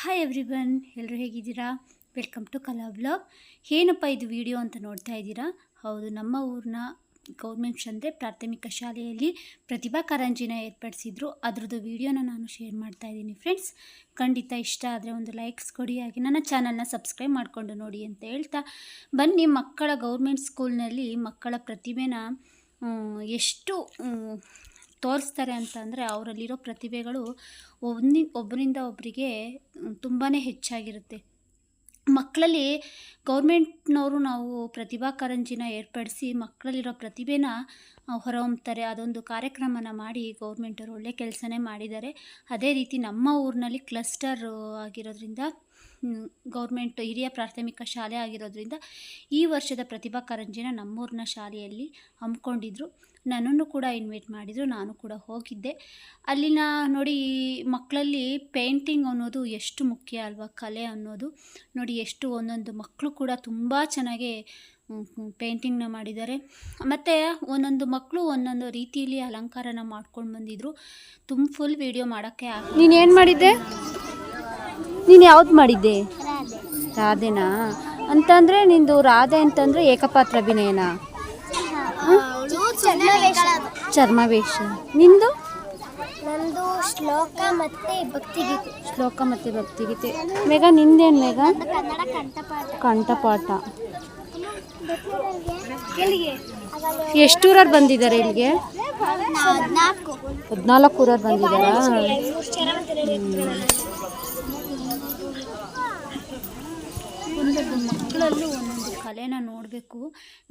Hi everyone ಎಲ್ಲರೂ ಹೇಗಿದ್ದೀರಾ? Welcome to ಕಲಾ ಬ್ಲಾಗ್ ಏನಪ್ಪ ಇದು ವಿಡಿಯೋ ಅಂತ ನೋಡ್ತಾ ಇದ್ದೀರಾ? ಹೌದು, ನಮ್ಮ ಊರಿನ ಗೌರ್ಮೆಂಟ್ ಅಂದರೆ ಪ್ರಾಥಮಿಕ ಶಾಲೆಯಲ್ಲಿ ಪ್ರತಿಭಾ ಕಾರಂಜಿನ ಏರ್ಪಡಿಸಿದ್ರು. ಅದ್ರದ್ದು ವಿಡಿಯೋನ ನಾನು ಶೇರ್ ಮಾಡ್ತಾ ಇದ್ದೀನಿ ಫ್ರೆಂಡ್ಸ್ ಖಂಡಿತ ಇಷ್ಟ ಆದರೆ ಒಂದು ಲೈಕ್ಸ್ ಕೊಡಿ, ಹಾಗೆ ನನ್ನ ಚಾನಲ್ನ ಸಬ್ಸ್ಕ್ರೈಬ್ ಮಾಡಿಕೊಂಡು ನೋಡಿ ಅಂತ ಹೇಳ್ತಾ ಬನ್ನಿ. ಮಕ್ಕಳ ಗೌರ್ಮೆಂಟ್ ಸ್ಕೂಲ್ನಲ್ಲಿ ಮಕ್ಕಳ ಪ್ರತಿಭೆನ ಎಷ್ಟು ತೋರಿಸ್ತಾರೆ ಅಂತ ಅಂದರೆ ಅವರಲ್ಲಿರೋ ಪ್ರತಿಭೆಗಳು ಒಬ್ಬನಿ ಒಬ್ಬರಿಂದ ಒಬ್ಬರಿಗೆ ತುಂಬಾ ಹೆಚ್ಚಾಗಿರುತ್ತೆ. ಮಕ್ಕಳಲ್ಲಿ ಗೌರ್ಮೆಂಟ್ನವರು ನಾವು ಪ್ರತಿಭಾ ಕಾರಂಜಿನ ಏರ್ಪಡಿಸಿ ಮಕ್ಕಳಲ್ಲಿರೋ ಪ್ರತಿಭೆನ ಹೊರಹೊಮ್ತಾರೆ. ಅದೊಂದು ಕಾರ್ಯಕ್ರಮನ ಮಾಡಿ ಗೌರ್ಮೆಂಟವರು ಒಳ್ಳೆ ಕೆಲಸನೇ ಮಾಡಿದ್ದಾರೆ. ಅದೇ ರೀತಿ ನಮ್ಮ ಊರಿನಲ್ಲಿ ಕ್ಲಸ್ಟರ್ ಆಗಿರೋದ್ರಿಂದ ಗೌರ್ಮೆಂಟ್ ಹಿರಿಯ ಪ್ರಾಥಮಿಕ ಶಾಲೆ ಆಗಿರೋದ್ರಿಂದ ಈ ವರ್ಷದ ಪ್ರತಿಭಾ ಕಾರಂಜಿನ ನಮ್ಮೂರಿನ ಶಾಲೆಯಲ್ಲಿ ಹಮ್ಮಿಕೊಂಡಿದ್ರು. ನನ್ನನ್ನು ಕೂಡ ಇನ್ವೈಟ್ ಮಾಡಿದರು, ನಾನು ಕೂಡ ಹೋಗಿದ್ದೆ. ಅಲ್ಲಿನ ನೋಡಿ ಮಕ್ಕಳಲ್ಲಿ ಪೇಂಟಿಂಗ್ ಅನ್ನೋದು ಎಷ್ಟು ಮುಖ್ಯ ಅಲ್ವಾ, ಕಲೆ ಅನ್ನೋದು. ನೋಡಿ ಎಷ್ಟು ಒಂದೊಂದು ಮಕ್ಕಳು ಕೂಡ ತುಂಬ ಚೆನ್ನಾಗಿ ಪೇಂಟಿಂಗ್ನ ಮಾಡಿದ್ದಾರೆ. ಮತ್ತು ಒಂದೊಂದು ಮಕ್ಕಳು ಒಂದೊಂದು ರೀತಿಯಲ್ಲಿ ಅಲಂಕಾರನ ಮಾಡ್ಕೊಂಡು ಬಂದಿದ್ರು. ತುಂಬ ಫುಲ್ ವಿಡಿಯೋ ಮಾಡೋಕ್ಕೆ ಏನು ಮಾಡಿದ್ದೆ? ನೀನು ಯಾವ್ದು ಮಾಡಿದ್ದೆ? ರಾಧೆನಾ? ಅಂತಂದರೆ ನಿಂದು ರಾಧೆ ಅಂತಂದರೆ ಏಕಪಾತ್ರ ಅಭಿನಯನಾ? ಚರ್ಮವೇಷ. ನಿಂದು? ನಂದು ಶ್ಲೋಕ ಮತ್ತೆ ಭಕ್ತಿಗೀತೆ. ಶ್ಲೋಕ ಮತ್ತೆ ಭಕ್ತಿಗೀತೆ. ಮೇಘ ನಿಂದೇನು ಮೇಘ? ಕಂಠಪಾಠ. ಎಷ್ಟೂರ ಬಂದಿದ್ದಾರೆ ಇಲ್ಲಿಗೆ? ಹದಿನಾಲ್ಕು. ಹದಿನಾಲ್ಕು ಊರವ್ರು ಬಂದಿದ್ದಾರಾ? ಒಂದೊಂದು ಮಕ್ಕಳಲ್ಲೂ ಒಂದೊಂದು ಕಲೆನ ನೋಡಬೇಕು.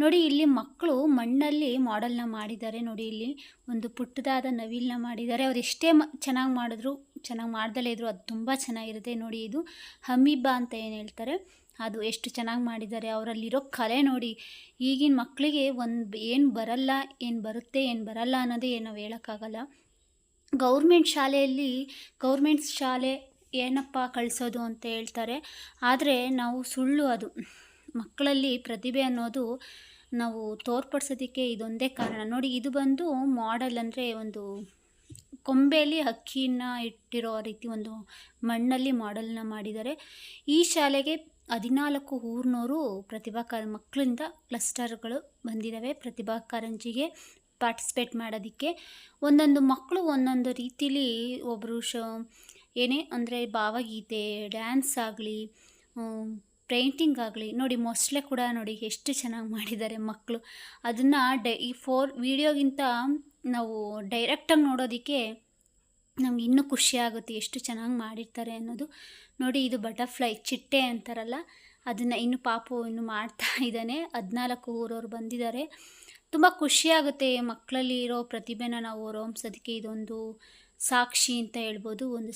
ನೋಡಿ ಇಲ್ಲಿ ಮಕ್ಕಳು ಮಣ್ಣಲ್ಲಿ ಮಾಡೆಲ್ನ ಮಾಡಿದ್ದಾರೆ. ನೋಡಿ ಇಲ್ಲಿ ಒಂದು ಪುಟ್ಟದಾದ ನವಿಲನ್ನ ಮಾಡಿದ್ದಾರೆ. ಅವ್ರು ಎಷ್ಟೇ ಮ ಚೆನ್ನಾಗಿ ಮಾಡಿದ್ರು ಚೆನ್ನಾಗಿ ಮಾಡ್ದಲೇ ಇದ್ರು ಅದು ತುಂಬ ಚೆನ್ನಾಗಿರುತ್ತೆ. ನೋಡಿ ಇದು ಹಮೀಬಾ ಅಂತ ಏನು ಹೇಳ್ತಾರೆ? ಅದು ಎಷ್ಟು ಚೆನ್ನಾಗಿ ಮಾಡಿದ್ದಾರೆ, ಅವರಲ್ಲಿರೋ ಕಲೆ ನೋಡಿ ಈಗಿನ ಮಕ್ಕಳಿಗೆ ಒಂದು ಏನು ಬರಲ್ಲ, ಏನು ಬರುತ್ತೆ, ಏನು ಬರಲ್ಲ ಅನ್ನೋದೇ ನಾವು ಹೇಳೋಕ್ಕಾಗಲ್ಲ. ಗೌರ್ಮೆಂಟ್ ಶಾಲೆಯಲ್ಲಿ, ಗೌರ್ಮೆಂಟ್ ಶಾಲೆ ಏನಪ್ಪ ಕಳಿಸೋದು ಅಂತ ಹೇಳ್ತಾರೆ, ಆದರೆ ನಾವು ಸುಳ್ಳು ಅದು. ಮಕ್ಕಳಲ್ಲಿ ಪ್ರತಿಭೆ ಅನ್ನೋದು ನಾವು ತೋರ್ಪಡಿಸೋದಕ್ಕೆ ಇದೊಂದೇ ಕಾರಣ. ನೋಡಿ, ಇದು ಬಂದು ಮಾಡೆಲ್ ಅಂದರೆ ಒಂದು ಕೊಂಬೆಯಲ್ಲಿ ಹಕ್ಕಿನ ಇಟ್ಟಿರೋ ರೀತಿ ಒಂದು ಮಣ್ಣಲ್ಲಿ ಮಾಡೆಲ್ನ ಮಾಡಿದ್ದಾರೆ. ಈ ಶಾಲೆಗೆ ಹದಿನಾಲ್ಕು ಊರಿನವರು ಪ್ರತಿಭಾ ಕಾರ ಮಕ್ಕಳಿಂದ ಕ್ಲಸ್ಟರ್ಗಳು ಬಂದಿದ್ದಾವೆ ಪ್ರತಿಭಾ ಕಾರಂಜಿಗೆ ಪಾರ್ಟಿಸಿಪೇಟ್ ಮಾಡೋದಕ್ಕೆ ಒಂದೊಂದು ಮಕ್ಕಳು ಒಂದೊಂದು ರೀತಿಲಿ ಒಬ್ಬರು ಶ, ಏನೇ ಅಂದರೆ ಭಾವಗೀತೆ, ಡ್ಯಾನ್ಸ್ ಆಗಲಿ ಪೇಂಟಿಂಗ್ ಆಗಲಿ, ನೋಡಿ ಮೊಸಳೆ ಕೂಡ ನೋಡಿ ಎಷ್ಟು ಚೆನ್ನಾಗಿ ಮಾಡಿದ್ದಾರೆ ಮಕ್ಕಳು ಅದನ್ನು ಡೈ, ಈ ಫೋರ್, ವೀಡಿಯೋಗಿಂತ ನಾವು ಡೈರೆಕ್ಟಾಗಿ ನೋಡೋದಕ್ಕೆ ನಮ್ಗೆ ಇನ್ನೂ ಖುಷಿ ಆಗುತ್ತೆ ಎಷ್ಟು ಚೆನ್ನಾಗಿ ಮಾಡಿರ್ತಾರೆ ಅನ್ನೋದು. ನೋಡಿ, ಇದು ಬಟರ್ಫ್ಲೈ ಚಿಟ್ಟೆ ಅಂತಾರಲ್ಲ, ಅದನ್ನು ಇನ್ನು ಪಾಪು ಇನ್ನು ಮಾಡ್ತಾ ಇದ್ದಾನೆ. ಹದಿನಾಲ್ಕು ಊರವ್ರು ಬಂದಿದ್ದಾರೆ. ತುಂಬ ಖುಷಿಯಾಗುತ್ತೆ ಮಕ್ಕಳಲ್ಲಿ ಇರೋ ಪ್ರತಿಭೆನ ನಾವು ಹೊರಹೊಮ್ಸೋದಕ್ಕೆ ಇದೊಂದು ಸಾಕ್ಷಿ ಅಂತ ಹೇಳ್ಬೋದು. ಒಂದು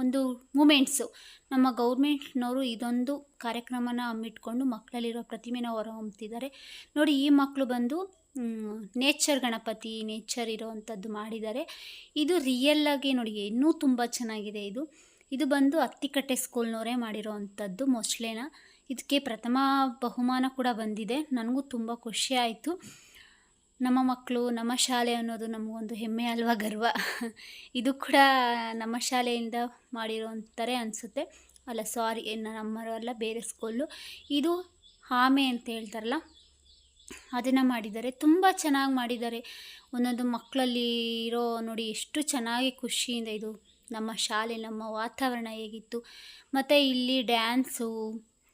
ಒಂದು ಮೂಮೆಂಟ್ಸು. ನಮ್ಮ ಗೌರ್ಮೆಂಟ್ನವರು ಇದೊಂದು ಕಾರ್ಯಕ್ರಮನ ಹಮ್ಮಿಟ್ಕೊಂಡು ಮಕ್ಕಳಲ್ಲಿರೋ ಪ್ರತಿಮೆನ ಹೊರಹೊಮ್ತಿದ್ದಾರೆ ನೋಡಿ, ಈ ಮಕ್ಕಳು ಬಂದು ನೇಚರ್ ಗಣಪತಿ ನೇಚರ್ ಇರೋವಂಥದ್ದು ಮಾಡಿದ್ದಾರೆ. ಇದು ರಿಯಲ್ಲಾಗಿ ನೋಡಿ ಇನ್ನೂ ತುಂಬ ಚೆನ್ನಾಗಿದೆ ಇದು. ಇದು ಬಂದು ಅತ್ತಿಕಟ್ಟೆ ಸ್ಕೂಲ್ನವರೇ ಮಾಡಿರೋ ಅಂಥದ್ದು ಮೊಸಳೆನ ಇದಕ್ಕೆ ಪ್ರಥಮ ಬಹುಮಾನ ಕೂಡ ಬಂದಿದೆ. ನನಗೂ ತುಂಬ ಖುಷಿ ಆಯಿತು. ನಮ್ಮ ಮಕ್ಕಳು ನಮ್ಮ ಶಾಲೆ ಅನ್ನೋದು ನಮಗೊಂದು ಹೆಮ್ಮೆ ಅಲ್ವಾ ಗರ್ವ. ಇದು ಕೂಡ ನಮ್ಮ ಶಾಲೆಯಿಂದ ಮಾಡಿರೋ ಅಂತಾರೆ ಅನಿಸುತ್ತೆ. ಅಲ್ಲ ಸಾರಿ ನಮ್ಮರಲ್ಲ ಬೇರೆ ಸ್ಕೂಲು ಇದು ಆಮೆ ಅಂತ ಹೇಳ್ತಾರಲ್ಲ ಅದನ್ನು ಮಾಡಿದ್ದಾರೆ. ತುಂಬ ಚೆನ್ನಾಗಿ ಮಾಡಿದ್ದಾರೆ. ಒಂದೊಂದು ಮಕ್ಕಳಲ್ಲಿ ಇರೋ ನೋಡಿ ಎಷ್ಟು ಚೆನ್ನಾಗಿ ಖುಷಿಯಿಂದ ಇದು ನಮ್ಮ ಶಾಲೆ, ನಮ್ಮ ವಾತಾವರಣ ಹೇಗಿತ್ತು. ಮತ್ತು ಇಲ್ಲಿ ಡ್ಯಾನ್ಸು,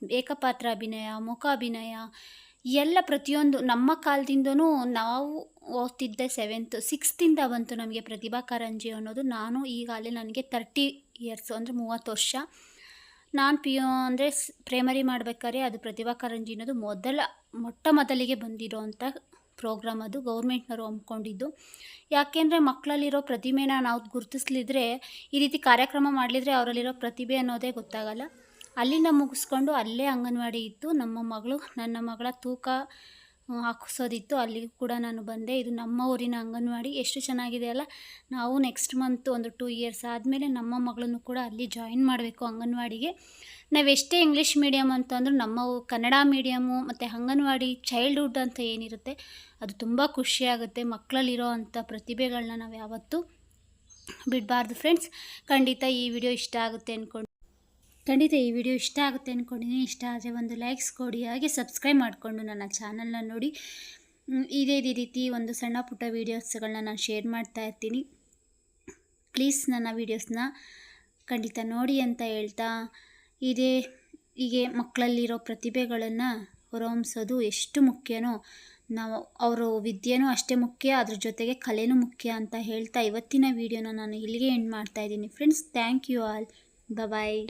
ಏಕಪಾತ್ರ ಅಭಿನಯ, ಮುಖಾಭಿನಯ ಎಲ್ಲ ಪ್ರತಿಯೊಂದು ನಮ್ಮ ಕಾಲದಿಂದನೂ ನಾವು ಓದ್ತಿದ್ದೆ ಸೆವೆಂತ್ ಸಿಕ್ಸ್ತಿಂದ ಬಂತು ನಮಗೆ ಪ್ರತಿಭಾ ಕಾರಂಜಿ ಅನ್ನೋದು. ನಾನು ಈಗಾಗಲೇ ನನಗೆ ತರ್ಟಿ ಇಯರ್ಸು ಅಂದರೆ ಮೂವತ್ತು ವರ್ಷ. ನಾನು ಪಿ ಯು ಅಂದರೆ ಪ್ರೈಮರಿ ಮಾಡಬೇಕಾದ್ರೆ ಅದು ಪ್ರತಿಭಾ ಕಾರಂಜಿ ಅನ್ನೋದು ಮೊದಲ, ಮೊಟ್ಟ ಮೊದಲಿಗೆ ಬಂದಿರೋ ಅಂಥ ಪ್ರೋಗ್ರಾಮ್ ಅದು ಗೌರ್ಮೆಂಟ್ನವರು ಹಮ್ಮಿಕೊಂಡಿದ್ದು. ಯಾಕೆಂದರೆ ಮಕ್ಕಳಲ್ಲಿರೋ ಪ್ರತಿಭೆನ ನಾವು ಗುರುತಿಸ್ಲಿದ್ರೆ, ಈ ರೀತಿ ಕಾರ್ಯಕ್ರಮ ಮಾಡಲಿದ್ರೆ ಅವರಲ್ಲಿರೋ ಪ್ರತಿಭೆ ಅನ್ನೋದೇ ಗೊತ್ತಾಗಲ್ಲ. ಅಲ್ಲಿಂದ ಮುಗಿಸ್ಕೊಂಡು ಅಲ್ಲೇ ಅಂಗನವಾಡಿ ಇತ್ತು ನಮ್ಮ ಮಗಳು, ನನ್ನ ಮಗಳ ತೂಕ ಹಾಕಿಸೋದಿತ್ತು ಅಲ್ಲಿಗೂ ಕೂಡ ನಾನು ಬಂದೆ. ಇದು ನಮ್ಮ ಊರಿನ ಅಂಗನವಾಡಿ. ಎಷ್ಟು ಚೆನ್ನಾಗಿದೆ ಅಲ್ಲ? ನಾವು ನೆಕ್ಸ್ಟ್ ಮಂತ್ ಒಂದು ಟೂ ಇಯರ್ಸ್ ಆದಮೇಲೆ ನಮ್ಮ ಮಗಳನ್ನು ಕೂಡ ಅಲ್ಲಿ ಜಾಯಿನ್ ಮಾಡಬೇಕು ಅಂಗನವಾಡಿಗೆ. ನಾವೆಷ್ಟೇ ಇಂಗ್ಲೀಷ್ ಮೀಡಿಯಮ್ ಅಂತಂದ್ರೂ ನಮ್ಮ ಊ- ಕನ್ನಡ ಮೀಡಿಯಮ್ಮು ಮತ್ತು ಅಂಗನವಾಡಿ ಚೈಲ್ಡ್ಹುಡ್ ಅಂತ ಏನಿರುತ್ತೆ, ಅದು ತುಂಬ ಖುಷಿಯಾಗುತ್ತೆ ಮಕ್ಕಳಲ್ಲಿರೋ ಅಂಥ ಪ್ರತಿಭೆಗಳನ್ನ ನಾವು ಯಾವತ್ತೂ ಬಿಡಬಾರ್ದು. ಫ್ರೆಂಡ್ಸ್ ಖಂಡಿತ ಈ ವಿಡಿಯೋ ಇಷ್ಟ ಆಗುತ್ತೆ ಅಂದ್ಕೊಂಡು ಖಂಡಿತ ಈ ವಿಡಿಯೋ ಇಷ್ಟ ಆಗುತ್ತೆ ಅಂದ್ಕೊಂಡಿದ್ದೀನಿ ಇಷ್ಟ ಆದರೆ ಒಂದು ಲೈಕ್ಸ್ ಕೊಡಿ, ಹಾಗೆ ಸಬ್ಸ್ಕ್ರೈಬ್ ಮಾಡಿಕೊಂಡು ನನ್ನ ಚಾನಲ್ನ ನೋಡಿ. ಇದೇ ಇದೇ ರೀತಿ ಒಂದು ಸಣ್ಣ ಪುಟ್ಟ ವೀಡಿಯೋಸ್ಗಳನ್ನ ನಾನು ಶೇರ್ ಮಾಡ್ತಾ ಇರ್ತೀನಿ. ಪ್ಲೀಸ್ ನನ್ನ ವೀಡಿಯೋಸ್ನ ಖಂಡಿತ ನೋಡಿ ಅಂತ ಹೇಳ್ತಾ, ಇದೇ ಹೀಗೆ ಮಕ್ಕಳಲ್ಲಿರೋ ಪ್ರತಿಭೆಗಳನ್ನು ಹೊರಹೊಮ್ಮಿಸೋದು ಎಷ್ಟು ಮುಖ್ಯನೋ, ನಾವು ಅವರು ವಿದ್ಯೆನೂ ಅಷ್ಟೇ ಮುಖ್ಯ, ಅದ್ರ ಜೊತೆಗೆ ಕಲೆನೂ ಮುಖ್ಯ ಅಂತ ಹೇಳ್ತಾ ಇವತ್ತಿನ ವೀಡಿಯೋನ ನಾನು ಇಲ್ಲಿಗೆ ಎಂಡ್ ಮಾಡ್ತಾ ಇದ್ದೀನಿ. Friends thank you all bye